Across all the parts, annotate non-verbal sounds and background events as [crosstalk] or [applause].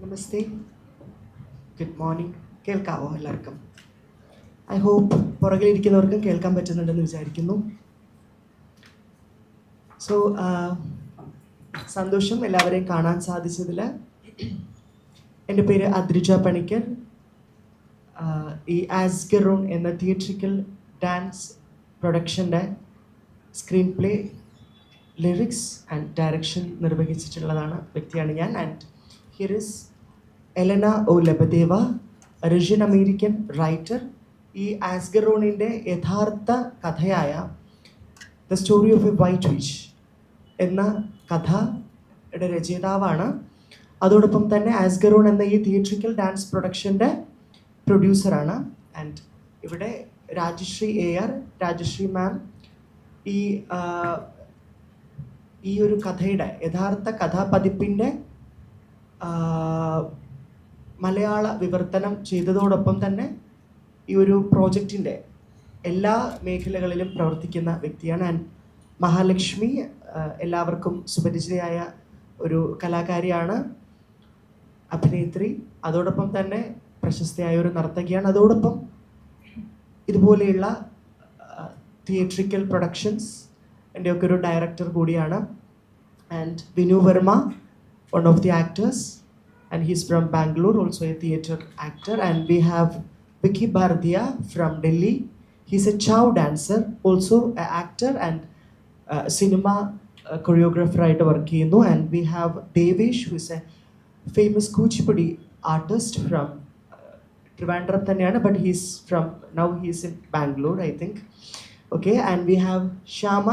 നമസ്തേ good morning കേൾക്കാവോ എല്ലാവർക്കും? I hope പുറകിലിരിക്കുന്നവർക്കും കേൾക്കാൻ പറ്റുന്നുണ്ടെന്ന് വിചാരിക്കുന്നു. സോ സന്തോഷം എല്ലാവരെയും കാണാൻ സാധിച്ചതിൽ എന്റെ പേര് അദ്രിജ പണിക്കർ. ഈ ആസ്ഗറൂൺ എന്ന theatrical dance പ്രൊഡക്ഷന്റെ screen play lyrics and direction നിർവഹിച്ചിട്ടുള്ളതാണ് വ്യക്തിയാണ് ഞാൻ. And here is Elena O Lebedeva Russian American writer ഈ ആസ്ഗറോണിന്റെ യഥാർത്ഥ കഥയായ the story of a white witch എന്ന കഥയുടെ രചയിതാവാണ്. അതോടൊപ്പം തന്നെ ആസ്ഗറോൺ എന്ന ഈ തിയേറ്ററിക്കൽ ഡാൻസ് പ്രൊഡക്ഷന്റെ പ്രൊഡ്യൂസറാണ് ആൻഡ് ഇവിടെ Rajashree A R Rajashree ma'am ഈ ഈ ഒരു കഥയുടെ യഥാർത്ഥ കഥാപതിപ്പിന്റെ മലയാള വിവർത്തനം ചെയ്തതോടൊപ്പം തന്നെ ഈ ഒരു പ്രോജക്റ്റിന്റെ എല്ലാ മേഖലകളിലും പ്രവർത്തിക്കുന്ന വ്യക്തിയാണ് ആൻഡ് മഹാലക്ഷ്മി എല്ലാവർക്കും സുപരിചിതയായ ഒരു കലാകാരിയാണ് അഭിനേത്രി അതോടൊപ്പം തന്നെ പ്രശസ്തയായ ഒരു നർത്തകിയാണ്. അതോടൊപ്പം ഇതുപോലെയുള്ള തിയേറ്ററിക്കൽ പ്രൊഡക്ഷൻസ് എന്റെയൊക്കെ ഒരു ഡയറക്ടർ കൂടിയാണ് and Vinu Varma. one of the actors and he's from Bangalore also a theatre actor and we have Vicky Bharatiya from Delhi he's a Chhau dancer also a actor and cinema കൊറിയോഗ്രാഫറായിട്ട് work ചെയ്യുന്നു and we have Devesh who's a famous Kuchipudi artist from Trivandrum തന്നെയാണ് but he's from now he's in Bangalore I think okay and we have Shyama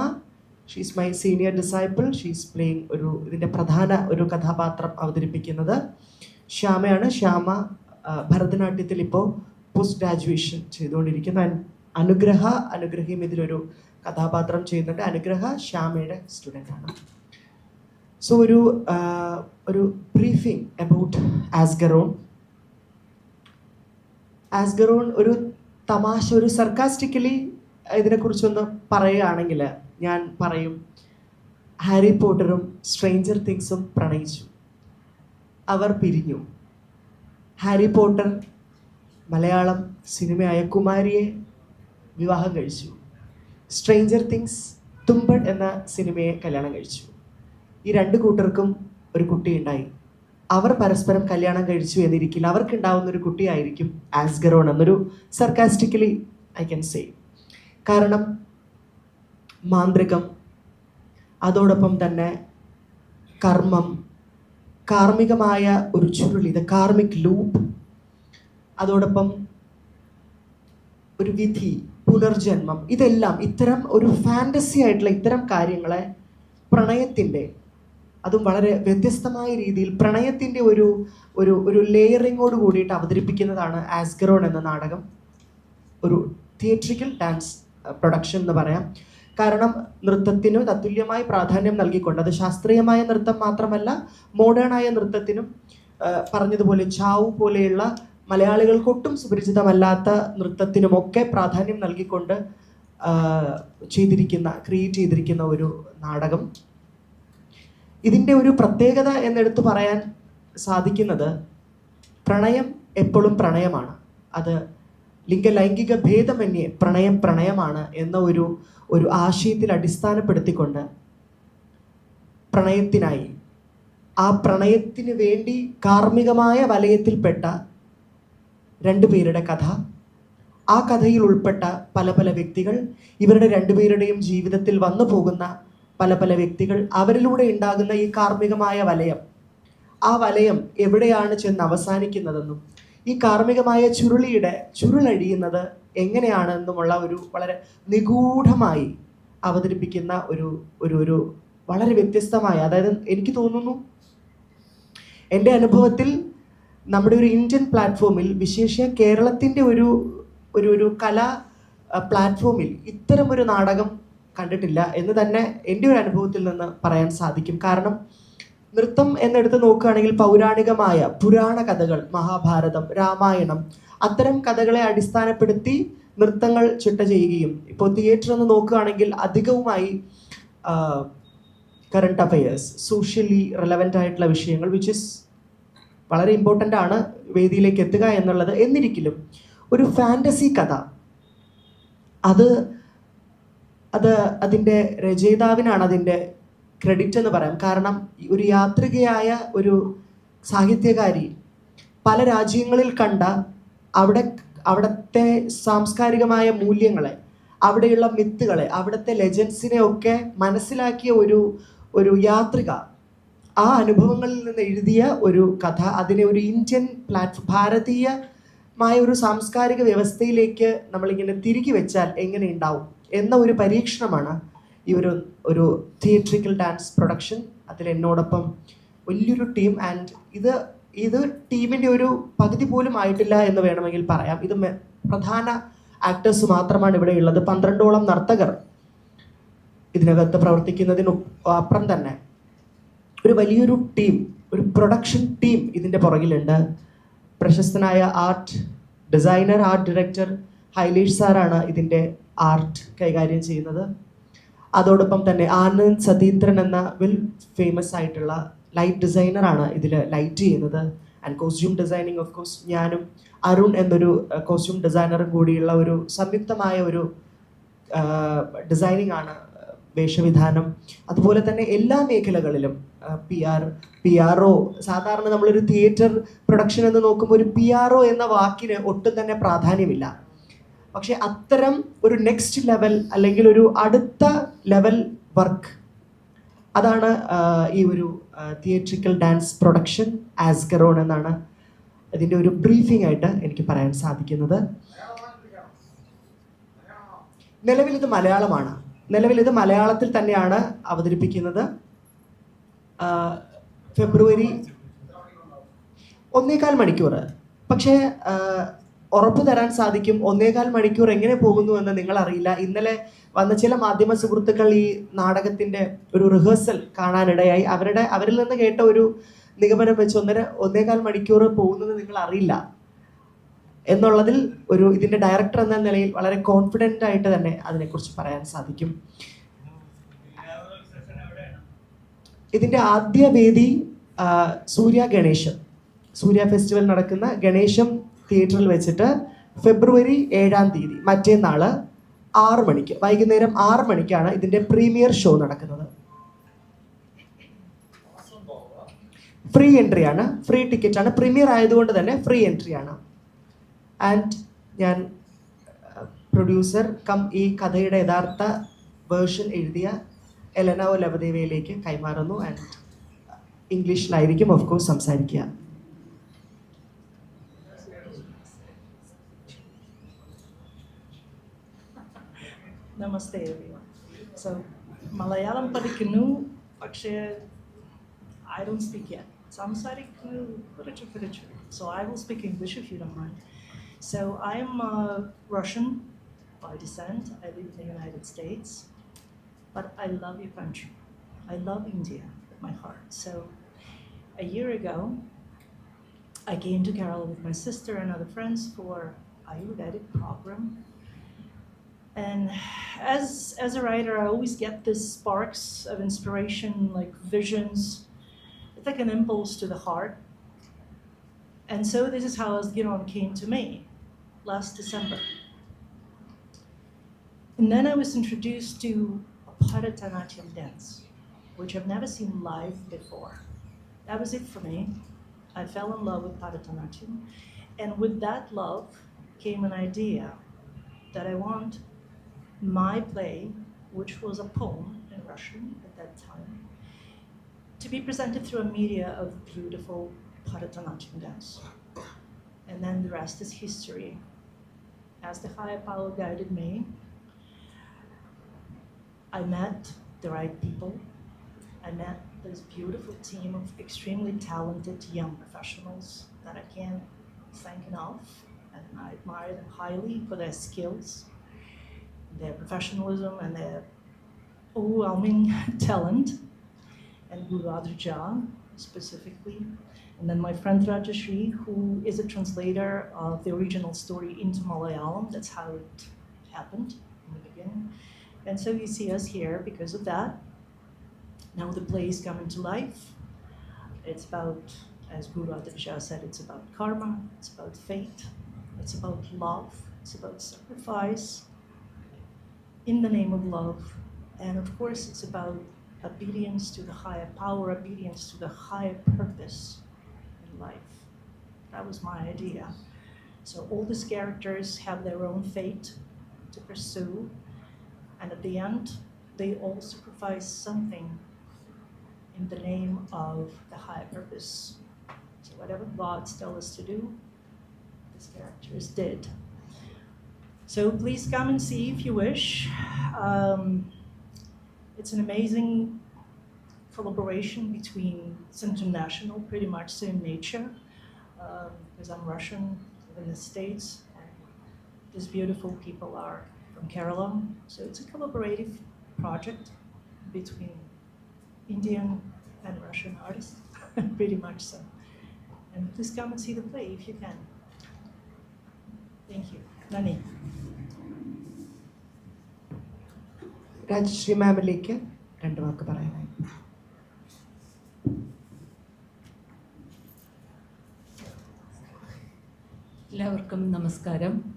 she's my senior disciple she's playing ഒരു ഇതിന്റെ പ്രധാന ഒരു കഥാപാത്രം അവതരിപ്പിക്കുന്നത്. ശ്യാമയാണ്. ശ്യാമ ഭരതനാട്യത്തിൽ ഇപ്പോൾ post graduation ചെയ്തുകൊണ്ടിരിക്കുന്നു അനുഗ്രഹ അനുഗ്രഹയും ഇതിലൊരു കഥാപാത്രം ചെയ്യുന്നുണ്ട്. അനുഗ്രഹ ശ്യാമയുടെ സ്റ്റുഡന്റ് ആണ്. സോ ഒരു ഒരു ബ്രീഫിംഗ് അബൌട്ട് ആസ്ഗറോൺ ആസ്ഗറോൺ ഒരു തമാശ ഒരു സർക്കാസ്റ്റിക്കലി ഇതിനെക്കുറിച്ചൊന്ന് പറയുകയാണെങ്കിൽ ഞാൻ പറയും ഹാരി പോട്ടറും സ്ട്രേഞ്ചർ തിങ്സും പ്രണയിച്ചു. അവർ പിരിഞ്ഞു. ഹാരി പോട്ടർ മലയാളം സിനിമയായ കുമാരിയെ വിവാഹം കഴിച്ചു. സ്ട്രേഞ്ചർ തിങ്സ് തുമ്പൺ എന്ന സിനിമയെ കല്യാണം കഴിച്ചു. ഈ രണ്ട് കൂട്ടർക്കും ഒരു കുട്ടിയുണ്ടായി. അവർ പരസ്പരം കല്യാണം കഴിച്ചു എന്നിരിക്കില്ല അവർക്കുണ്ടാവുന്ന ഒരു കുട്ടിയായിരിക്കും ആസ്ഗറോൺ എന്നൊരു സർക്കാസ്റ്റിക്കലി ഐ ക്യാൻ സേ കാരണം മാന്ത്രികം. അതോടൊപ്പം തന്നെ കർമ്മം. കാർമ്മികമായ ഒരു ചുരുൾ ദ കാർമിക് ലൂപ്പ് അതോടൊപ്പം ഒരു വിധി പുനർജന്മം. ഇതെല്ലാം ഇത്തരം ഒരു ഫാന്റസി ആയിട്ടുള്ള ഇത്തരം കാര്യങ്ങളെ പ്രണയത്തിന്റെ അതും വളരെ വ്യത്യസ്തമായ രീതിയിൽ പ്രണയത്തിന്റെ ഒരു ഒരു ഒരു ലെയറിങ്ങോട് കൂടിയിട്ട് അവതരിപ്പിക്കുന്നതാണ് ആസ്ഗറോൺ എന്ന നാടകം. ഒരു തിയേറ്ററിക്കൽ ഡാൻസ് പ്രൊഡക്ഷൻ എന്ന് പറയാം. കാരണം നൃത്തത്തിന് തത്തുല്യമായ പ്രാധാന്യം നൽകിക്കൊണ്ട് അത് ശാസ്ത്രീയമായ നൃത്തം മാത്രമല്ല മോഡേണായ നൃത്തത്തിനും പറഞ്ഞതുപോലെ ചാവു പോലെയുള്ള മലയാളികൾക്കൊട്ടും സുപരിചിതമല്ലാത്ത നൃത്തത്തിനുമൊക്കെ പ്രാധാന്യം നൽകിക്കൊണ്ട് ചെയ്തിരിക്കുന്ന ക്രിയേറ്റ് ചെയ്തിരിക്കുന്ന ഒരു നാടകം. ഇതിന്റെ ഒരു പ്രത്യേകത എന്നെടുത്ത് പറയാൻ സാധിക്കുന്നത് പ്രണയം എപ്പോഴും പ്രണയമാണ്. അത് ലിംഗലൈംഗിക ഭേദമന്യേ പ്രണയം പ്രണയമാണ് എന്ന ഒരു ഒരു ആശയത്തിൽ അടിസ്ഥാനപ്പെടുത്തിക്കൊണ്ട് പ്രണയത്തിനായി. ആ പ്രണയത്തിന് വേണ്ടി കാർമ്മികമായ വലയത്തിൽപ്പെട്ട രണ്ടു പേരുടെ കഥ. ആ കഥയിൽ ഉൾപ്പെട്ട പല പല വ്യക്തികൾ ഇവരുടെ രണ്ടുപേരുടെയും ജീവിതത്തിൽ വന്നു പോകുന്ന പല പല വ്യക്തികൾ അവരിലൂടെ ഉണ്ടാകുന്ന ഈ കാർമ്മികമായ വലയം. ആ വലയം എവിടെയാണ് ചെന്ന് അവസാനിക്കുന്നതെന്നും ഈ കാർമ്മികമായ ചുരുളിയുടെ ചുരുളഴിയുന്നത് എങ്ങനെയാണെന്നുമുള്ള ഒരു വളരെ നിഗൂഢമായി അവതരിപ്പിക്കുന്ന ഒരു ഒരു ഒരു വളരെ വ്യത്യസ്തമായ അതായത് എനിക്ക് തോന്നുന്നു എന്റെ അനുഭവത്തിൽ നമ്മുടെ ഒരു ഇന്ത്യൻ പ്ലാറ്റ്ഫോമിൽ വിശേഷ കേരളത്തിന്റെ ഒരു ഒരു ഒരു കലാ പ്ലാറ്റ്ഫോമിൽ ഇത്തരം ഒരു നാടകം കണ്ടിട്ടില്ല എന്ന് തന്നെ എന്റെ ഒരു അനുഭവത്തിൽ നിന്ന് പറയാൻ സാധിക്കും. കാരണം നൃത്തം എന്നെടുത്ത് നോക്കുകയാണെങ്കിൽ പൗരാണികമായ പുരാണ കഥകൾ മഹാഭാരതം രാമായണം അത്തരം കഥകളെ അടിസ്ഥാനപ്പെടുത്തി നൃത്തങ്ങൾ ചിട്ട ചെയ്യുകയും ഇപ്പോൾ തിയേറ്റർ എന്ന് നോക്കുകയാണെങ്കിൽ അധികവുമായി കറണ്ട് അഫയേഴ്സ് സോഷ്യലി റെലവന്റ് ആയിട്ടുള്ള വിഷയങ്ങൾ വിച്ച് ഇസ് വളരെ ഇമ്പോർട്ടന്റ് ആണ് വേദിയിലേക്ക് എത്തുക എന്നുള്ളത്. എന്നിരിക്കലും ഒരു ഫാന്റസി കഥ അത് അത് അതിന്റെ രചയിതാവിനാണ് അതിന്റെ ക്രെഡിറ്റ് എന്ന് പറയാം. കാരണം ഒരു യാത്രികയായ ഒരു സാഹിത്യകാരി പല രാജ്യങ്ങളിൽ കണ്ട അവിടെ അവിടുത്തെ സാംസ്കാരികമായ മൂല്യങ്ങളെ അവിടെയുള്ള മിത്തുകളെ അവിടുത്തെ ലെജൻസിനെ ഒക്കെ മനസ്സിലാക്കിയ ഒരു ഒരു യാത്രിക ആ അനുഭവങ്ങളിൽ നിന്ന് എഴുതിയ ഒരു കഥ അതിനെ ഒരു ഇന്ത്യൻ പ്ലാറ്റ്ഫോം ഭാരതീയമായ ഒരു സാംസ്കാരിക വ്യവസ്ഥയിലേക്ക് നമ്മളിങ്ങനെ തിരികെ വെച്ചാൽ എങ്ങനെ ഉണ്ടാവും എന്ന ഒരു പരീക്ഷണമാണ് ഈ ഒരു ഒരു തിയേറ്ററിക്കൽ ഡാൻസ് പ്രൊഡക്ഷൻ അതിൽ എന്നോടൊപ്പം വലിയൊരു ടീം ആൻഡ് ഇത് ഇത് ടീമിന്റെ ഒരു പകുതി പോലും ആയിട്ടില്ല എന്ന് വേണമെങ്കിൽ പറയാം. ഇത് പ്രധാന ആക്ടേഴ്സ് മാത്രമാണ് ഇവിടെ ഉള്ളത്. പന്ത്രണ്ടോളം നർത്തകർ ഇതിനകത്ത് പ്രവർത്തിക്കുന്നതിന് അപ്പുറം തന്നെ ഒരു വലിയൊരു ടീം ഒരു പ്രൊഡക്ഷൻ ടീം ഇതിന്റെ പുറകിലുണ്ട്. പ്രശസ്തനായ art designer art director Hailesh സാറാണ് ഇതിന്റെ ആർട്ട് കൈകാര്യം ചെയ്യുന്നത്. അതോടൊപ്പം തന്നെ ആനന്ദ് സതീന്ദ്രൻ എന്ന വിൽ ഫേമസ് ആയിട്ടുള്ള ലൈറ്റ് ഡിസൈനറാണ് ഇതിൽ ലൈറ്റ് ചെയ്യുന്നത്. And costume designing of course ഞാനും അരുൺ എന്നൊരു കോസ്റ്റ്യൂം ഡിസൈനറും കൂടിയുള്ള ഒരു സംയുക്തമായ ഒരു ഡിസൈനിങ് ആണ് വേഷവിധാനം. അതുപോലെ തന്നെ എല്ലാ മേഖലകളിലും P R P R O സാധാരണ നമ്മളൊരു തിയേറ്റർ പ്രൊഡക്ഷൻ എന്ന് നോക്കുമ്പോൾ ഒരു പി ആർ ഒ എന്ന വാക്കിന് ഒട്ടും തന്നെ പ്രാധാന്യമില്ല. പക്ഷെ അത്തരം ഒരു നെക്സ്റ്റ് ലെവൽ അല്ലെങ്കിൽ ഒരു അടുത്ത ലെവൽ വർക്ക് അതാണ് ഈ ഒരു തിയേറ്ററിക്കൽ ഡാൻസ് പ്രൊഡക്ഷൻ ആസ്കറോൺ എന്നാണ് അതിന്റെ ഒരു ബ്രീഫിംഗ് ആയിട്ട് എനിക്ക് പറയാൻ സാധിക്കുന്നത്. നിലവിൽ ഇത് മലയാളമാണ്. നിലവിൽ ഇത് മലയാളത്തിൽ തന്നെയാണ് അവതരിപ്പിക്കുന്നത്. ഫെബ്രുവരി ഒന്നേകാൽ മണിക്കൂർ. പക്ഷേ ഉറപ്പ് തരാൻ സാധിക്കും. ഒന്നേകാൽ മണിക്കൂർ എങ്ങനെ പോകുന്നു എന്ന് നിങ്ങൾ അറിയില്ല ഇന്നലെ വന്ന ചില മാധ്യമ സുഹൃത്തുക്കൾ ഈ നാടകത്തിന്റെ ഒരു റിഹേഴ്സൽ കാണാനിടയായി. അവരുടെ അവരിൽ നിന്ന് കേട്ട ഒരു നിഗമനം വെച്ച് ഒന്നര ഒന്നേകാൽ മണിക്കൂർ പോകുന്നത് നിങ്ങൾ അറിയില്ല എന്നുള്ളതിൽ ഒരു ഇതിന്റെ ഡയറക്ടർ എന്ന നിലയിൽ വളരെ കോൺഫിഡന്റ് ആയിട്ട് തന്നെ അതിനെക്കുറിച്ച് പറയാൻ സാധിക്കും. ഇതിന്റെ ആദ്യ വേദി സൂര്യ ഗണേശം സൂര്യ ഫെസ്റ്റിവൽ നടക്കുന്ന ഗണേശം തിയേറ്ററിൽ വെച്ചിട്ട് ഫെബ്രുവരി ഏഴാം തീയതി മറ്റേന്നാൾ ആറ് മണിക്ക് വൈകുന്നേരം ആറ് മണിക്കാണ് ഇതിന്റെ പ്രീമിയർ ഷോ നടക്കുന്നത്. ഫ്രീ എൻട്രി ആണ് ഫ്രീ ടിക്കറ്റ് ആണ് പ്രീമിയർ ആയതുകൊണ്ട് തന്നെ ഫ്രീ എൻട്രി ആണ്. ആൻഡ് ഞാൻ പ്രൊഡ്യൂസർ കം ഈ കഥയുടെ യഥാർത്ഥ വേർഷൻ എഴുതിയ എലന ലവദേവയിലേക്ക് കൈമാറുന്നു. ആൻഡ് ഇംഗ്ലീഷിലായിരിക്കും ഓഫ് കോഴ്സ് സംസാരിക്കുക. Namaste everyone. So Malayalam പഠിക്കുന്നു പക്ഷേ I don't speak yet. സംസാരിക്കുന്നു കുറച്ച് കുറച്ച്. So I will speak English if you don't mind. So I am uh, Russian by descent. I live in the United States. But I love your country. I love India with my heart. So a year ago, I came to Kerala with my sister and other friends for Ayurvedic program and as as a writer, I always get these sparks of inspiration, like visions. It's like an impulse to the heart. And so this is how Asgiron came to me last December. And then I was introduced to a Bharatanatyam dance, which I've never seen live before. That was it for me. I fell in love with Bharatanatyam. And with that love came an idea that I want my play, which was a poem in Russian at that time, to be presented through a media of beautiful Bharatanatyam dance. And then the rest is history. As the higher power guided me, I met the right people. I met this beautiful team of extremely talented young professionals that I can't thank enough. And I admire them highly for their skills their professionalism and their overwhelming [laughs] talent, and Guru Adrija specifically. And then my friend Rajashri, who is a translator of the original story into Malayalam. That's how it happened in the beginning. And so you see us here because of that. Now the play is coming to life. It's about As Guru Aditya said, it's about karma, it's about fate, it's about love, it's about sacrifice in the name of love. And of course, it's about obedience to the higher power, obedience to the higher purpose in life. That was my idea. So all these characters have their own fate to pursue, and at the end, they all sacrifice something in the name of the higher purpose. So whatever gods tell us to do, these characters did. So please come and see if you wish. Um, it's an amazing collaboration between it's international, pretty much same nature, um, because I'm Russian, in the States. and These beautiful people are from Kerala, so it's a collaborative project between Indian and Russian artists, [laughs] pretty much so. And please come and see the play if you can. Thank you. Nani. Rajashree മാമിലേക്ക് രണ്ട് വാക്ക് പറയാനായി. എല്ലാവർക്കും നമസ്കാരം.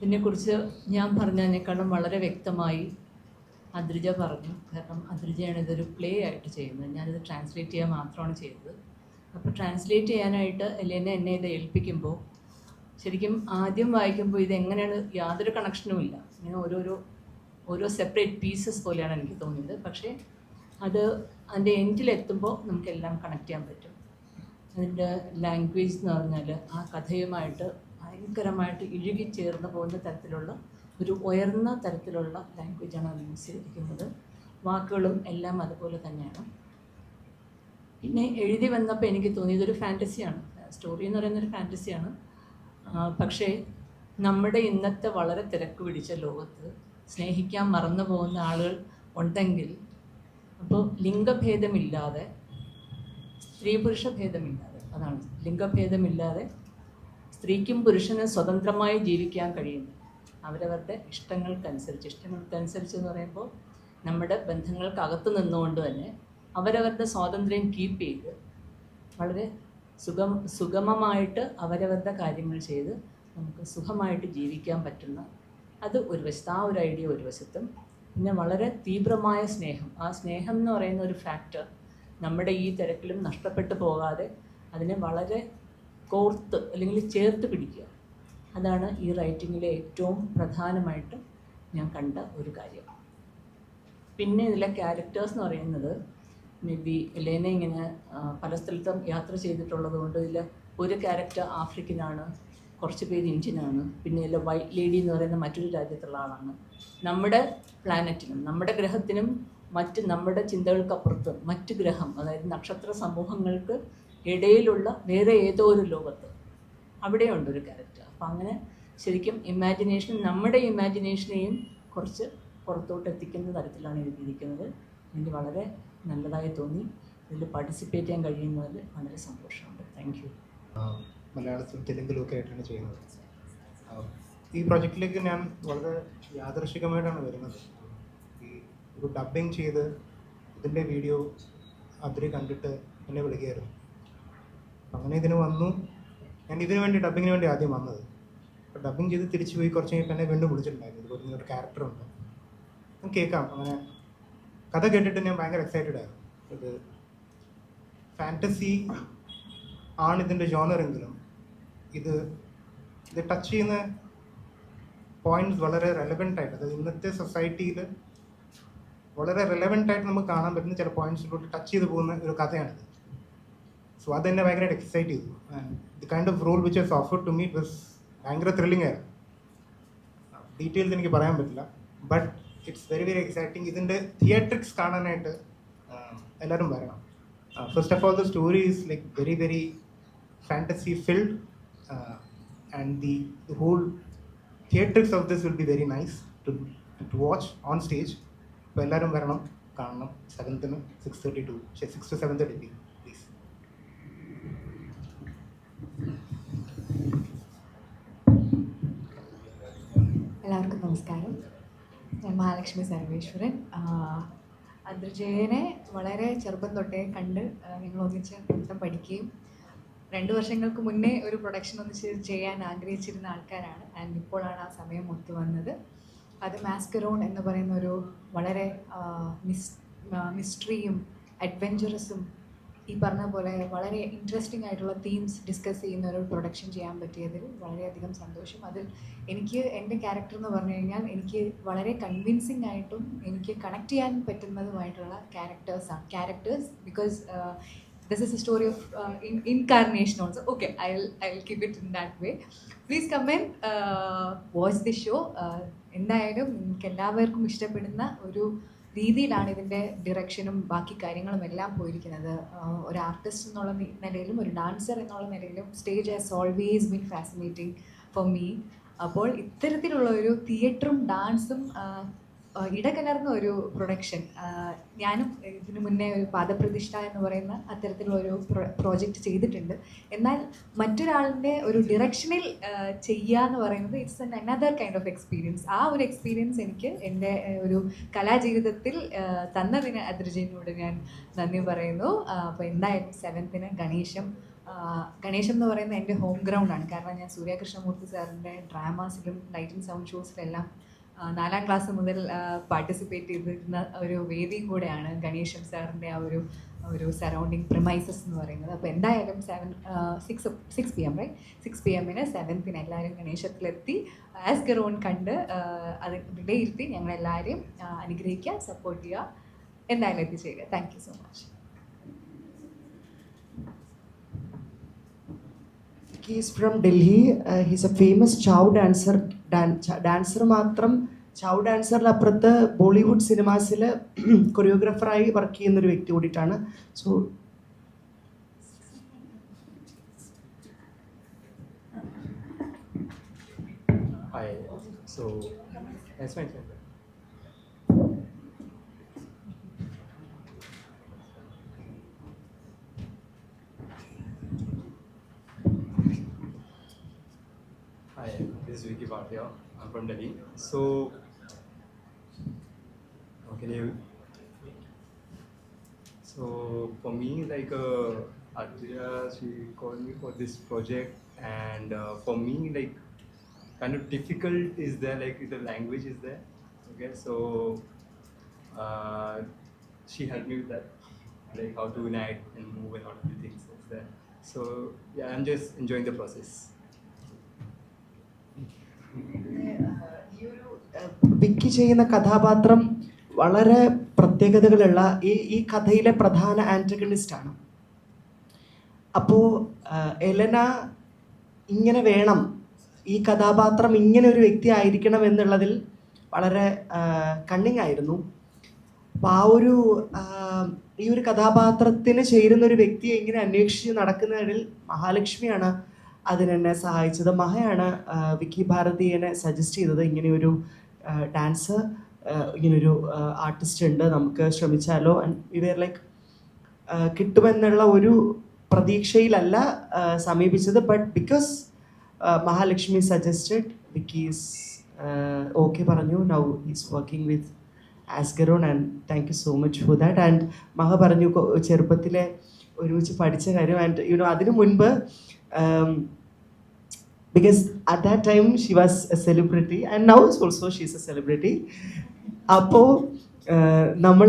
ഇതിനെക്കുറിച്ച് ഞാൻ പറഞ്ഞതിനേക്കാളും വളരെ വ്യക്തമായി അദ്രിജ പറഞ്ഞു. കാരണം അദ്രിജയാണ് ഇതൊരു പ്ലേ ആയിട്ട് ചെയ്യുന്നത്. ഞാനിത് ട്രാൻസ്ലേറ്റ് ചെയ്യാൻ മാത്രമാണ് ചെയ്തത്. അപ്പോൾ ട്രാൻസ്ലേറ്റ് ചെയ്യാനായിട്ട് എന്നെ എന്നെ ഇത് ഏൽപ്പിക്കുമ്പോൾ ശരിക്കും ആദ്യം വായിക്കുമ്പോൾ ഇത് എങ്ങനെയാണ് യാതൊരു കണക്ഷനും ഇല്ല. ഇങ്ങനെ ഓരോരോ ഓരോ സെപ്പറേറ്റ് പീസസ് പോലെയാണ് എനിക്ക് തോന്നിയത്. പക്ഷേ അത് അതിന്റെ എൻഡിലെത്തുമ്പോൾ നമുക്കെല്ലാം കണക്ട് ചെയ്യാൻ പറ്റും. അതിന്റെ ലാംഗ്വേജ് എന്ന് പറഞ്ഞാൽ ആ കഥയുമായിട്ട് ഭയങ്കരമായിട്ട് ഇഴുകി ചേർന്ന് പോകുന്ന തരത്തിലുള്ള ഒരു ഉയർന്ന തരത്തിലുള്ള ലാംഗ്വേജാണ് അത് യൂസ് ചെയ്തിരിക്കുന്നത്. വാക്കുകളും എല്ലാം അതുപോലെ തന്നെയാണ്. പിന്നെ എഴുതി വന്നപ്പോൾ എനിക്ക് തോന്നി ഇതൊരു ഫാന്റസിയാണ് സ്റ്റോറി എന്ന് പറയുന്ന ഒരു ഫാന്റസിയാണ് പക്ഷേ നമ്മുടെ ഇന്നത്തെ വളരെ തിരക്ക് പിടിച്ച ലോകത്ത് സ്നേഹിക്കാൻ മറന്നു പോകുന്ന ആളുകൾ ഉണ്ടെങ്കിൽ അപ്പോൾ ലിംഗഭേദമില്ലാതെ സ്ത്രീ പുരുഷ ഭേദമില്ലാതെ അതാണ് ലിംഗഭേദമില്ലാതെ സ്ത്രീക്കും പുരുഷനും സ്വതന്ത്രമായി ജീവിക്കാൻ കഴിയുന്നു അവരവരുടെ ഇഷ്ടങ്ങൾക്കനുസരിച്ച് ഇഷ്ടങ്ങൾക്കനുസരിച്ച് എന്ന് പറയുമ്പോൾ നമ്മുടെ ബന്ധങ്ങൾക്കകത്ത് നിന്നുകൊണ്ട് തന്നെ അവരവരുടെ സ്വാതന്ത്ര്യം കീപ്പ് ചെയ്ത് വളരെ സുഗമ സുഗമമായിട്ട് അവരവരുടെ കാര്യങ്ങൾ ചെയ്ത് നമുക്ക് സുഖമായിട്ട് ജീവിക്കാൻ പറ്റുന്ന അത് ഒരു വശത്ത് ആ ഒരു ഐഡിയ ഒരു വശത്തും. പിന്നെ വളരെ തീവ്രമായ സ്നേഹം. ആ സ്നേഹം എന്ന് പറയുന്ന ഒരു ഫാക്ടർ നമ്മുടെ ഈ തിരക്കിലും നഷ്ടപ്പെട്ടു പോകാതെ അതിനെ വളരെ കോർത്ത് അല്ലെങ്കിൽ ചേർത്ത് പിടിക്കുക. അതാണ് ഈ റൈറ്റിങ്ങിലെ ഏറ്റവും പ്രധാനമായിട്ട് ഞാൻ കണ്ട ഒരു കാര്യം. പിന്നെ ഇതിലെ ക്യാരക്ടേഴ്സ് എന്ന് പറയുന്നത് മേ ബി ലേന ഇങ്ങനെ പല സ്ഥലത്തും യാത്ര ചെയ്തിട്ടുള്ളത് കൊണ്ട് ഇതിൽ ഒരു ക്യാരക്ടർ ആഫ്രിക്കനാണ് കുറച്ച് പേര് ഇന്ത്യനാണ് പിന്നെ ഇതിൽ വൈറ്റ് ലേഡി എന്ന് പറയുന്ന മറ്റൊരു രാജ്യത്തുള്ള ആളാണ്. നമ്മുടെ പ്ലാനറ്റിനും നമ്മുടെ ഗ്രഹത്തിനും മറ്റ് നമ്മുടെ ചിന്തകൾക്കപ്പുറത്ത് മറ്റ് ഗ്രഹം അതായത് നക്ഷത്ര സമൂഹങ്ങൾക്ക് ഇടയിലുള്ള വേറെ ഏതോ ഒരു ലോകത്ത് അവിടെയുണ്ട് ഒരു ക്യാരക്ടർ അപ്പം അങ്ങനെ ശരിക്കും ഇമാജിനേഷൻ നമ്മുടെ ഇമാജിനേഷനെയും കുറച്ച് പുറത്തോട്ട് എത്തിക്കുന്ന തരത്തിലാണ് എഴുതിയിരിക്കുന്നത് എനിക്ക് വളരെ നല്ലതായി തോന്നി. ഇതിൽ പാർട്ടിസിപ്പേറ്റ് ചെയ്യാൻ കഴിയുന്നതിൽ വളരെ സന്തോഷമുണ്ട്. താങ്ക് യു മലയാളത്തിലും തെലുങ്കിലും ഒക്കെ ആയിട്ടാണ് ചെയ്യുന്നത്. ഈ പ്രൊജക്റ്റിലേക്ക് ഞാൻ വളരെ യാദൃശികമായിട്ടാണ് വരുന്നത്. ഈ ഒരു ഡബിങ് ചെയ്ത് ഇതിന്റെ വീഡിയോ അതിരി കണ്ടിട്ട് എന്നെ വിളിക്കുകയായിരുന്നു. അങ്ങനെ ഇതിന് വന്നു. ഞാൻ ഇതിനു വേണ്ടി ഡബിങ്ങിന് വേണ്ടി ആദ്യം വന്നത്. അപ്പോൾ ഡബിങ് ചെയ്ത് തിരിച്ചു പോയി കുറച്ച് കഴിഞ്ഞിട്ട് എന്നെ വീണ്ടും വിളിച്ചിട്ടുണ്ടായിരുന്നു. ഇതുപോലെ നിങ്ങളുടെ ഞാൻ കേൾക്കാം. അങ്ങനെ കഥ കേട്ടിട്ട് ഞാൻ ഭയങ്കര എക്സൈറ്റഡ് ആയിരുന്നു. ഇത് ഫാന്റസി ആണ് ഇതിന്റെ ജോണറെങ്കിലും ഇത് ഇത് ടച്ച് ചെയ്യുന്ന പോയിന്റ്സ് വളരെ റെലവെന്റ് ആയിട്ട് അതായത് ഇന്നത്തെ സൊസൈറ്റിയിൽ വളരെ റെലവെന്റ് ആയിട്ട് നമുക്ക് കാണാൻ പറ്റുന്ന ചില പോയിന്റ്സിലോട്ട് ടച്ച് ചെയ്ത് പോകുന്ന ഒരു കഥയാണിത്. സോ അത് എന്നെ ഭയങ്കരമായിട്ട് എക്സൈറ്റ് ചെയ്തു. The kind of role which is offer to me was ഭയങ്കര ത്രില്ലിംഗ് ആയിരുന്നു. ഡീറ്റെയിൽസ് എനിക്ക് പറയാൻ പറ്റില്ല. But it's very very exciting ഇതിന്റെ തിയേറ്ററിക്സ് കാണാനായിട്ട് എല്ലാവരും വരണം. First of all the story is like very very fantasy filled and the whole the of this will be very nice to to to watch on അപ്പോൾ എല്ലാവരും വരണം കാണണം. സെവൻത്തിന് six thirty to six to seven thirty P please എല്ലാവർക്കും നമസ്കാരം. ഞാൻ മഹാലക്ഷ്മി സർവേശ്വരൻ അദ്രജയനെ വളരെ ചെറുപ്പം തൊട്ടേ കണ്ട് നിങ്ങൾ ഒന്നിച്ച് നൃത്തം പഠിക്കുകയും രണ്ട് വർഷങ്ങൾക്ക് മുന്നേ ഒരു പ്രൊഡക്ഷൻ ഒന്നിച്ച് ചെയ്യാൻ ആഗ്രഹിച്ചിരുന്ന ആൾക്കാരാണ്. ആൻഡ് ഇപ്പോഴാണ് ആ സമയം ഒത്തു വന്നത്. അത് മാസ്കറോൺ എന്ന് പറയുന്ന ഒരു വളരെ മിസ് മിസ്റ്ററിയും അഡ്വഞ്ചറസും ഈ പറഞ്ഞ പോലെ വളരെ ഇൻട്രസ്റ്റിംഗ് ആയിട്ടുള്ള തീംസ് ഡിസ്കസ് ചെയ്യുന്ന ഒരു പ്രൊഡക്ഷൻ ചെയ്യാൻ പറ്റിയതിൽ വളരെയധികം സന്തോഷം. അതിൽ എനിക്ക് എന്റെ ക്യാരക്ടർ എന്ന് പറഞ്ഞു കഴിഞ്ഞാൽ എനിക്ക് വളരെ കൺവിൻസിങ് ആയിട്ടും എനിക്ക് കണക്ട് ചെയ്യാൻ പറ്റുന്നതുമായിട്ടുള്ള ക്യാരക്ടേഴ്സാണ് characters because this is a story of incarnation also okay I I will keep it in that way please come on watch the show എന്തായാലും നിങ്ങൾക്ക് എല്ലാവർക്കും ഇഷ്ടപ്പെടുന്ന ഒരു രീതിയിലാണ് ഇതിന്റെ ഡിറക്ഷനും ബാക്കി കാര്യങ്ങളും എല്ലാം പോയിരിക്കുന്നത്. ഒരു ആർട്ടിസ്റ്റ് എന്നുള്ള നിലയിലും ഒരു ഡാൻസർ എന്നുള്ള നിലയിലും stage has always been fascinating for me അപ്പോൾ ഇത്തരത്തിലുള്ള ഒരു തിയേറ്ററും ഡാൻസും ഇടകലർന്ന ഒരു പ്രൊഡക്ഷൻ. ഞാനും ഇതിനു മുന്നേ ഒരു പാദപ്രതിഷ്ഠ എന്ന് പറയുന്ന അത്തരത്തിലുള്ള ഒരു പ്രോജക്റ്റ് ചെയ്തിട്ടുണ്ട്. എന്നാൽ മറ്റൊരാളിന്റെ ഒരു ഡിറക്ഷനിൽ ചെയ്യുക എന്ന് പറയുന്നത് it's an another kind of experience ആ ഒരു എക്സ്പീരിയൻസ് എനിക്ക് എന്റെ ഒരു കലാജീവിതത്തിൽ തന്നതിന് അദ്രജനോട് ഞാൻ നന്ദി പറയുന്നു. അപ്പോൾ എന്തായാലും സെവൻത്തിന് ഗണേശം ഗണേശം എന്ന് പറയുന്നത് എന്റെ ഹോം ഗ്രൗണ്ടാണ് കാരണം ഞാൻ സൂര്യകൃഷ്ണമൂർത്തി സാറിന്റെ ഡ്രാമാസിലും ലൈറ്റിംഗ് സൗണ്ട് ഷോസിലെല്ലാം നാലാം ക്ലാസ് മുതൽ പാർട്ടിസിപ്പേറ്റ് ചെയ്തിരുന്ന ഒരു വേദിയും കൂടെയാണ് ഗണേശം സാറിന്റെ ആ ഒരു ഒരു സറൗണ്ടിങ് പ്രിമൈസസ് എന്ന് പറയുന്നത്. അപ്പോൾ എന്തായാലും seven six six P M right six P എമ്മിന് സെവൻത്തിന് എല്ലാവരും ഗണേശത്തിലെത്തി. ആസ് ഗറോൺ കണ്ട് അത് വിലയിരുത്തി ഞങ്ങളെല്ലാവരെയും അനുഗ്രഹിക്കുക സപ്പോർട്ട് ചെയ്യുക. എന്തായാലും എത്തിച്ചേരുക. Thank you so much he's from Delhi he's a famous Chhau dancer dancer മാത്രം ചൗ ഡാൻസറിന് അപ്പുറത്ത് ബോളിവുഡ് സിനിമാസിൽ കൊറിയോഗ്രാഫറായി വർക്ക് ചെയ്യുന്ന ഒരു വ്യക്തി കൂടിയിട്ടാണ്. So Hi. So, is Vicky Bhatia. I'm from Delhi. So, can you? So for me, like uh, Adria, she called me for this project, and uh, for me, like kind of difficult is there like the language is there okay so uh, she helped me with that like how to unite and move and all of the things is there so yeah i'm just enjoying the process ഈ ഒരു വിക്കി ചെയ്യുന്ന കഥാപാത്രം വളരെ പ്രത്യേകതകളുള്ള ഈ ഈ കഥയിലെ പ്രധാന antagonist ആണ്. അപ്പോൾ എലന ഇങ്ങനെ വേണം ഈ കഥാപാത്രം ഇങ്ങനെ ഒരു വ്യക്തി ആയിരിക്കണം എന്നുള്ളതിൽ വളരെ കണ്ണിങ് ആയിരുന്നു അപ്പോൾ ആ ഒരു ഈ ഒരു കഥാപാത്രത്തിന് ചേരുന്ന ഒരു വ്യക്തിയെ ഇങ്ങനെ അന്വേഷിച്ച് നടക്കുന്നതിൽ മഹാലക്ഷ്മിയാണ് അതിനെന്നെ സഹായിച്ചത്. മഹയാണ് വിക്കി ഭാരതിയെ സജസ്റ്റ് ചെയ്തത് ഇങ്ങനെയൊരു ഡാൻസ് ഇങ്ങനൊരു ആർട്ടിസ്റ്റ് ഉണ്ട്. നമുക്ക് ശ്രമിച്ചാലോ? ആൻഡ് ഇവർ ലൈക്ക് കിട്ടുമെന്നുള്ള ഒരു പ്രതീക്ഷയിലല്ല സമീപിച്ചത്. But because Mahalakshmi suggested wikis okay പറഞ്ഞു. Now is working with ആസ്ഗറോൺ and thank you so much for that and മഹ പറഞ്ഞു ചെറുപ്പത്തിലെ ഒരുമിച്ച് പഠിച്ച കാര്യം. ആൻഡ് യുനോ അതിനു മുൻപ് because at that time she was a celebrity and now also she's a celebrity. അപ്പോൾ നമ്മൾ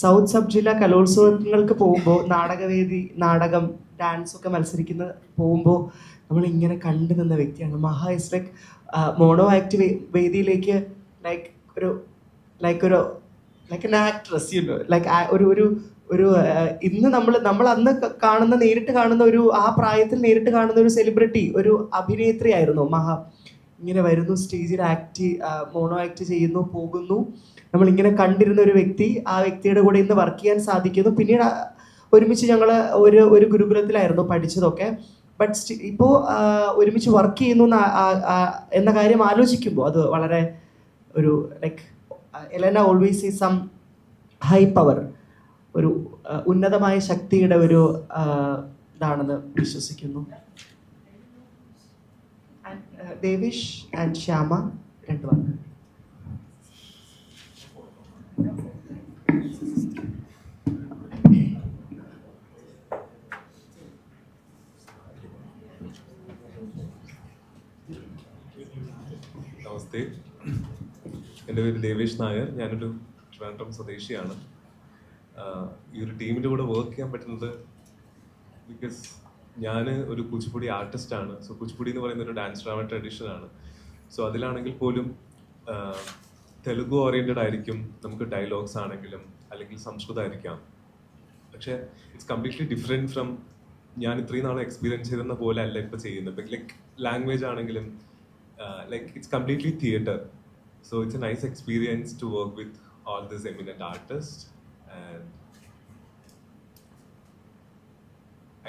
സൗത്ത് സബ് ജില്ലാ കലോത്സവങ്ങൾക്ക് പോകുമ്പോൾ നാടകവേദി നാടകം ഡാൻസ് ഒക്കെ മത്സരിക്കുന്ന പോകുമ്പോൾ നമ്മൾ ഇങ്ങനെ കണ്ടു നിന്ന വ്യക്തിയാണ്. Maha is like mono act വേദിയിലേക്ക് ലൈക്ക് ഒരു ലൈക്ക് ഒരു like an actress you like ഒരു ഒരു ഒരു ഇന്ന് നമ്മൾ നമ്മൾ അന്ന് കാണുന്ന നേരിട്ട് കാണുന്ന ഒരു ആ പ്രായത്തിൽ നേരിട്ട് കാണുന്ന ഒരു സെലിബ്രിറ്റി ഒരു അഭിനേത്രി ആയിരുന്നു മഹാ. ഇങ്ങനെ വരുന്നു സ്റ്റേജിൽ ആക്ട് മോണോ ആക്ട് ചെയ്യുന്നു പോകുന്നു. നമ്മൾ ഇങ്ങനെ കണ്ടിരുന്ന ഒരു വ്യക്തി ആ വ്യക്തിയുടെ കൂടെ ഇന്ന് വർക്ക് ചെയ്യാൻ സാധിക്കുന്നു. പിന്നീട് ഒരുമിച്ച് ഞങ്ങൾ ഒരു ഒരു ഗുരുകുലത്തിലായിരുന്നു പഠിച്ചതൊക്കെ. ബട്ട് ഇപ്പോൾ ഒരുമിച്ച് വർക്ക് ചെയ്യുന്നു എന്ന കാര്യം ആലോചിക്കുമ്പോൾ അത് വളരെ ഒരു ലൈക്ക് എലന ഓൾവേസ് ഈ സം ഹൈ പവർ ഒരു ഉന്നതമായ ശക്തിയുടെ ഒരു ഇതാണെന്ന് വിശ്വസിക്കുന്നു. ദേവിഷ് ആൻഡ് ശ്യാമ രണ്ടു വാക്ക്. നമസ്തേ. എന്റെ പേര് ദേവേഷ് നായർ. ഞാനൊരു ട്രിവാൻഡ്രം സ്വദേശിയാണ്. ഈ ഒരു ടീമിന്റെ കൂടെ വർക്ക് ചെയ്യാൻ പറ്റുന്നത് ബിക്കോസ് ഞാൻ ഒരു കുച്ചിപ്പുടി ആർട്ടിസ്റ്റാണ് സോ കുച്ചിപ്പുടി എന്ന് പറയുന്ന ഒരു ഡാൻസ് ഡ്രാമ ട്രഡീഷൻ ആണ്. സോ അതിലാണെങ്കിൽ പോലും തെലുഗു ഓറിയന്റഡ് ആയിരിക്കും നമുക്ക് ഡയലോഗ്സ് ആണെങ്കിലും അല്ലെങ്കിൽ സംസ്കൃതമായിരിക്കാം പക്ഷേ ഇറ്റ്സ് കംപ്ലീറ്റ്ലി ഡിഫറെന്റ് ഫ്രം ഞാൻ ഇത്രയും നാളെ എക്സ്പീരിയൻസ് ചെയ്തെന്ന പോലെ അല്ല ഇപ്പോൾ ചെയ്യുന്നത്. ലൈക്ക് ലാംഗ്വേജ് ആണെങ്കിലും like it's completely theatre so it's a nice experience to work with all this eminent artist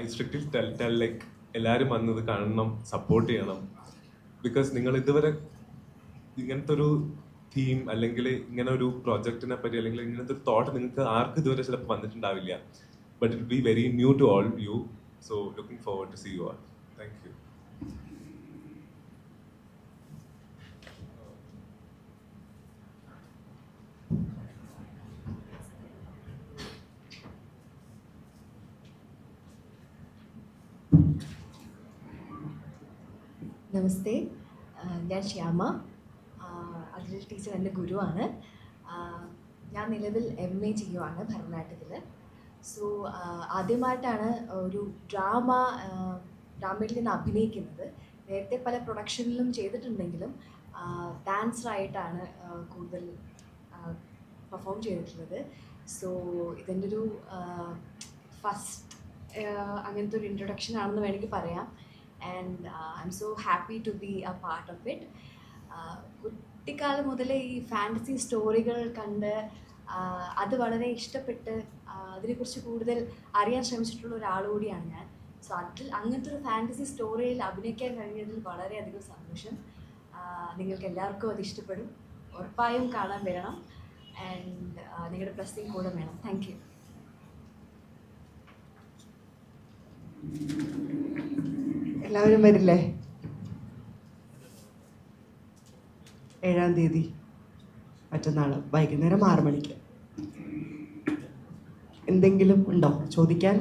I strict tell tell like എല്ലാവരും വന്നത് കാണണം സപ്പോർട്ട് ചെയ്യണം. ബിക്കോസ് നിങ്ങൾ ഇതുവരെ ഇങ്ങനത്തെ ഒരു തീം അല്ലെങ്കിൽ ഇങ്ങനെ ഒരു പ്രോജക്റ്റിനെ പറ്റി അല്ലെങ്കിൽ ഇങ്ങനത്തെ ഒരു തോട്ട് നിങ്ങൾക്ക് ആർക്കും ഇതുവരെ ചിലപ്പോൾ വന്നിട്ടുണ്ടാവില്ല. But it be very new to all you so looking forward to see you all thank you namaste. ഞാൻ ശ്യാമ. അതിൽ ടീച്ചർ എന്റെ ഗുരുവാണ്. ഞാൻ നിലവിൽ എം എ ചെയ്യുവാണ് ഭരതനാട്യത്തിൽ. സോ ആദ്യമായിട്ടാണ് ഒരു ഡ്രാമ ഡ്രാമയിൽ നിന്ന് അഭിനയിക്കുന്നത്. നേരത്തെ പല പ്രൊഡക്ഷനിലും ചെയ്തിട്ടുണ്ടെങ്കിലും ഡാൻസറായിട്ടാണ് കൂടുതൽ പെർഫോം ചെയ്തിട്ടുള്ളത്. സോ ഇതിന്റെ ഒരു ഫസ്റ്റ് അങ്ങനത്തെ ഒരു ഇൻട്രൊഡക്ഷൻ ആണെന്ന് വേണമെങ്കിൽ പറയാം. And I am so happy to be a part of it കുട്ടിക്കാലം മുതലേ ഈ ഫാന്റസി സ്റ്റോറികൾ കണ്ട് അത് വളരെ ഇഷ്ടപ്പെട്ട് അതിനെക്കുറിച്ച് കൂടുതൽ അറിയാൻ ശ്രമിച്ചിട്ടുള്ള ഒരാൾ കൂടിയാണ് ഞാൻ. സോ അതിൽ അങ്ങനത്തെ ഒരു ഫാന്റസി സ്റ്റോറിയിൽ അഭിനയിക്കാൻ കഴിഞ്ഞതിൽ വളരെയധികം സന്തോഷം. നിങ്ങൾക്ക് എല്ലാവർക്കും അത് ഇഷ്ടപ്പെടും. ഉറപ്പായും കാണാൻ വരണം. ആൻഡ് നിങ്ങളുടെ പ്രസ്തിയും കൂടെ വേണം. താങ്ക് യു എല്ലാവരും വരില്ലേ? ഏഴാം തീയതി. മറ്റന്നാൾ വൈകുന്നേരം ആറു മണിക്ക്. എന്തെങ്കിലും ഉണ്ടോ? ചോദിക്കാൻ?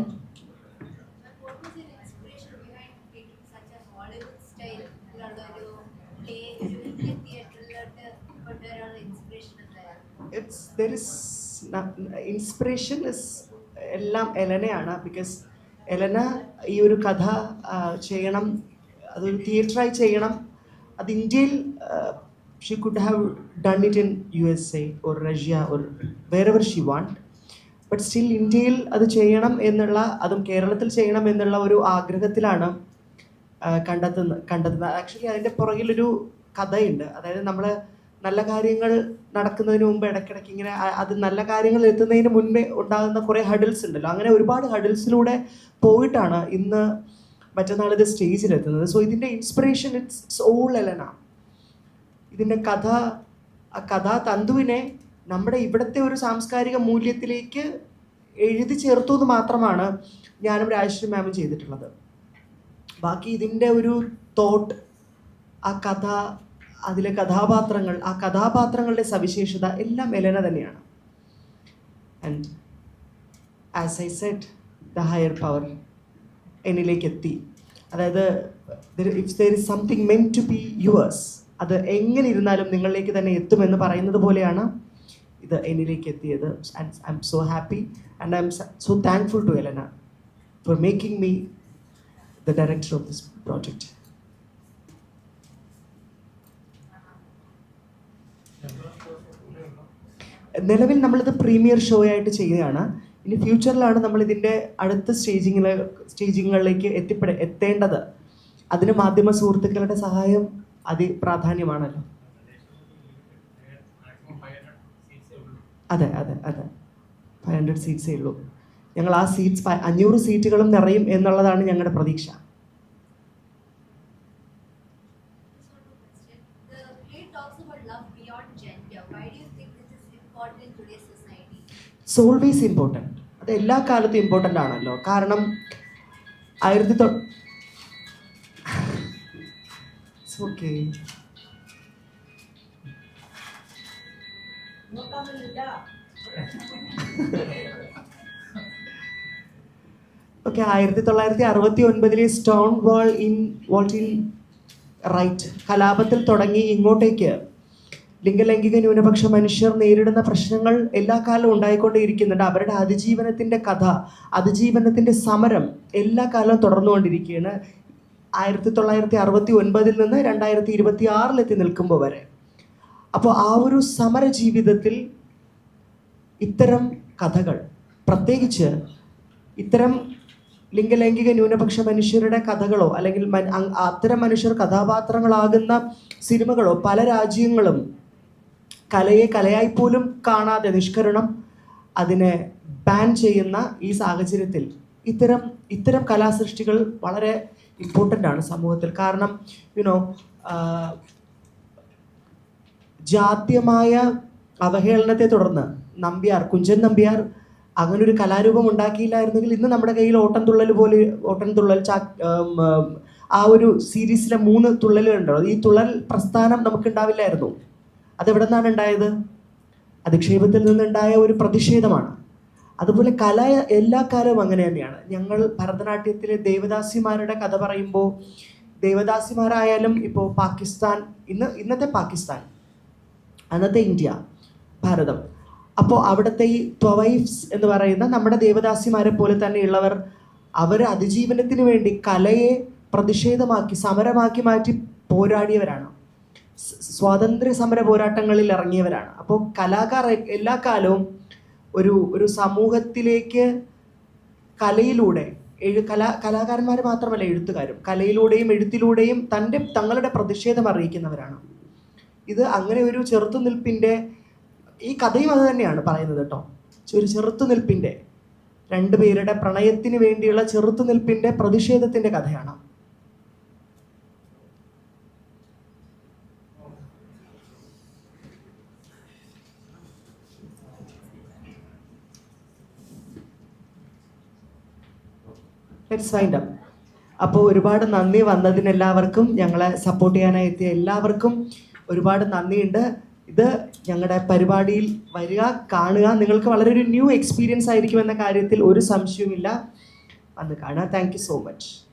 ഇൻസ്പിറേഷൻ ഇസ് എല്ലാം എലനയാണ്. ബിക്കോസ് എലന ഈ ഒരു കഥ ചെയ്യണം അതൊരു തിയേറ്ററായി ചെയ്യണം. അത് ഇന്ത്യയിൽ she could have done it in U S A or Russia or wherever she want but still ഇന്ത്യയിൽ അത് ചെയ്യണം എന്നുള്ള അതും കേരളത്തിൽ ചെയ്യണം എന്നുള്ള ഒരു ആഗ്രഹത്തിലാണ് കണ്ടെത്തുന്നത് കണ്ടെത്തുന്നത്. ആക്ച്വലി അതിന്റെ പുറകിലൊരു കഥയുണ്ട്. അതായത് നമ്മൾ നല്ല കാര്യങ്ങൾ നടക്കുന്നതിന് മുമ്പ് ഇടയ്ക്കിടയ്ക്ക് ഇങ്ങനെ അത് നല്ല കാര്യങ്ങൾ എത്തുന്നതിന് മുൻപേ ഉണ്ടാകുന്ന കുറേ ഹഡിൽസ് ഉണ്ടല്ലോ. അങ്ങനെ ഒരുപാട് ഹഡിൽസിലൂടെ പോയിട്ടാണ് ഇന്ന് മറ്റന്നാൾ ഇത് സ്റ്റേജിലെത്തുന്നത്. സോ ഇതിന്റെ inspiration it's it's all Elena ഇതിന്റെ കഥ ആ കഥാ തന്തുവിനെ നമ്മുടെ ഇവിടുത്തെ ഒരു സാംസ്കാരിക മൂല്യത്തിലേക്ക് എഴുതി ചേർത്തു എന്ന് മാത്രമാണ് ഞാനും രാജശ്രീ മാമും ചെയ്തിട്ടുള്ളത്. ബാക്കി ഇതിന്റെ ഒരു തോട്ട് ആ കഥ അതിലെ കഥാപാത്രങ്ങൾ ആ കഥാപാത്രങ്ങളുടെ സവിശേഷത എല്ലാം എലന തന്നെയാണ്. And as I set the higher power എന്നിലേക്ക് എത്തി. അതായത് if there is something meant to be yours അത് എങ്ങനെ ഇരുന്നാലും നിങ്ങളിലേക്ക് തന്നെ എത്തുമെന്ന് പറയുന്നത് പോലെയാണ് ഇത് എന്നിലേക്ക് എത്തിയത്. And I am so happy and I am so thankful to Elena for making me the director of this project നിലവിൽ നമ്മളിത് പ്രീമിയർ ഷോ ആയിട്ട് ചെയ്യുകയാണ്. ഇനി ഫ്യൂച്ചറിലാണ് നമ്മൾ ഇതിന്റെ അടുത്ത സ്റ്റേജിങ്ങിലെ സ്റ്റേജിങ്ങുകളിലേക്ക് എത്തിപ്പെട എത്തേണ്ടത്. അതിന് മാധ്യമ സുഹൃത്തുക്കളുടെ സഹായം അതി പ്രാധാന്യമാണല്ലോ. അതെ അതെ അതെ. ഫൈവ് ഹൺഡ്രഡ് സീറ്റ്സേ ഉള്ളൂ. ഞങ്ങൾ ആ സീറ്റ്സ് അഞ്ഞൂറ് സീറ്റുകളും നിറയും എന്നുള്ളതാണ് ഞങ്ങളുടെ പ്രതീക്ഷ. ഇറ്റ്സ് ഓൾവേസ് ഇമ്പോർട്ടന്റ് അത് എല്ലാ കാലത്തും ഇമ്പോർട്ടന്റ് ആണല്ലോ. കാരണം ആയിരത്തി തൊ ഓക്കെ ഓക്കെ ആയിരത്തി തൊള്ളായിരത്തി അറുപത്തി ഒൻപതിലെ സ്റ്റോൺ വാൾ ഇൻ വാൾട്ടിൽ റൈറ്റ് കലാപത്തിൽ തുടങ്ങി ഇങ്ങോട്ടേക്ക്. ലിംഗലൈംഗിക ന്യൂനപക്ഷ മനുഷ്യർ നേരിടുന്ന പ്രശ്നങ്ങൾ എല്ലാ കാലവും ഉണ്ടായിക്കൊണ്ടേയിരിക്കുന്നുണ്ട്. അവരുടെ അതിജീവനത്തിന്റെ കഥ അതിജീവനത്തിന്റെ സമരം എല്ലാ കാലവും തുടർന്നുകൊണ്ടിരിക്കുകയാണ്. ആയിരത്തി തൊള്ളായിരത്തി അറുപത്തി ഒൻപതിൽ നിന്ന് രണ്ടായിരത്തി ഇരുപത്തി ആറിലെത്തി നിൽക്കുമ്പോൾ വരെ. അപ്പോൾ ആ ഒരു സമര ജീവിതത്തിൽ ഇത്തരം കഥകൾ പ്രത്യേകിച്ച് ഇത്തരം ലിംഗലൈംഗിക ന്യൂനപക്ഷ മനുഷ്യരുടെ കഥകളോ അല്ലെങ്കിൽ അത്തരം മനുഷ്യർ കഥാപാത്രങ്ങളാകുന്ന സിനിമകളോ പല രാജ്യങ്ങളും കലയെ കലയായി പോലും കാണാതെ നിഷ്കരണം അതിനെ ബാൻ ചെയ്യുന്ന ഈ സാഹചര്യത്തിൽ ഇത്തരം ഇത്തരം കലാസൃഷ്ടികൾ വളരെ ഇമ്പോർട്ടന്റ് ആണ് സമൂഹത്തിൽ. കാരണം യുനോ ജാത്യമായ അവഹേളനത്തെ തുടർന്ന് നമ്പ്യാർ കുഞ്ചൻ നമ്പ്യാർ അങ്ങനൊരു കലാരൂപം ഉണ്ടാക്കിയില്ലായിരുന്നെങ്കിൽ ഇന്ന് നമ്മുടെ കയ്യിൽ ഓട്ടം തുള്ളൽ പോലെ ഓട്ടം തുള്ളൽ ചാ ആ ഒരു സീരീസിലെ മൂന്ന് തുള്ളലുകളുണ്ടോ ഈ തുള്ളൽ പ്രസ്ഥാനം നമുക്കുണ്ടാവില്ലായിരുന്നു. അതെവിടെ നിന്നാണ് ഉണ്ടായത് അധിക്ഷേപത്തിൽ നിന്നുണ്ടായ ഒരു പ്രതിഷേധമാണ്. അതുപോലെ കല എല്ലാ കാലവും അങ്ങനെ തന്നെയാണ്. ഞങ്ങൾ ഭരതനാട്യത്തിലെ ദേവദാസിമാരുടെ കഥ പറയുമ്പോൾ ദേവദാസിമാരായാലും ഇപ്പോൾ പാകിസ്ഥാൻ ഇന്ന് ഇന്നത്തെ പാകിസ്ഥാൻ അന്നത്തെ ഇന്ത്യ ഭാരതം. അപ്പോൾ അവിടുത്തെ ഈ ത്വവൈഫ്സ് എന്ന് പറയുന്ന നമ്മുടെ ദേവദാസിമാരെ പോലെ തന്നെയുള്ളവർ അവർ അതിജീവനത്തിന് വേണ്ടി കലയെ പ്രതിഷേധമാക്കി സമരമാക്കി മാറ്റി പോരാടിയവരാണ്. സ്വാതന്ത്ര്യ സമര പോരാട്ടങ്ങളിൽ ഇറങ്ങിയവരാണ്. അപ്പോൾ കലാകാർ എല്ലാ കാലവും ഒരു ഒരു സമൂഹത്തിലേക്ക് കലയിലൂടെ എഴു കലാ കലാകാരന്മാർ മാത്രമല്ല എഴുത്തുകാരും കലയിലൂടെയും എഴുത്തിലൂടെയും തന്റെ തങ്ങളുടെ പ്രതിഷേധം അറിയിക്കുന്നവരാണ്. ഇത് അങ്ങനെ ഒരു ചെറുത്തുനിൽപ്പിന്റെ ഈ കഥയും അത് തന്നെയാണ് പറയുന്നത് കേട്ടോ. ഒരു ചെറുത്തുനിൽപ്പിന്റെ രണ്ടുപേരുടെ പ്രണയത്തിന് വേണ്ടിയുള്ള ചെറുത്തുനിൽപ്പിന്റെ പ്രതിഷേധത്തിന്റെ കഥയാണ്. ലെറ്റ്സ് ഫൈൻഡ് അപ്പ് അപ്പോൾ ഒരുപാട് നന്ദി വന്നതിന് എല്ലാവർക്കും. ഞങ്ങളെ സപ്പോർട്ട് ചെയ്യാനായി എത്തിയ എല്ലാവർക്കും ഒരുപാട് നന്ദിയുണ്ട്. ഇത് ഞങ്ങളുടെ പരിപാടിയിൽ വരിക കാണുക. നിങ്ങൾക്ക് വളരെ ഒരു ന്യൂ എക്സ്പീരിയൻസ് ആയിരിക്കും എന്ന കാര്യത്തിൽ ഒരു സംശയവുമില്ല. അന്ന് കാണുക. Thank so much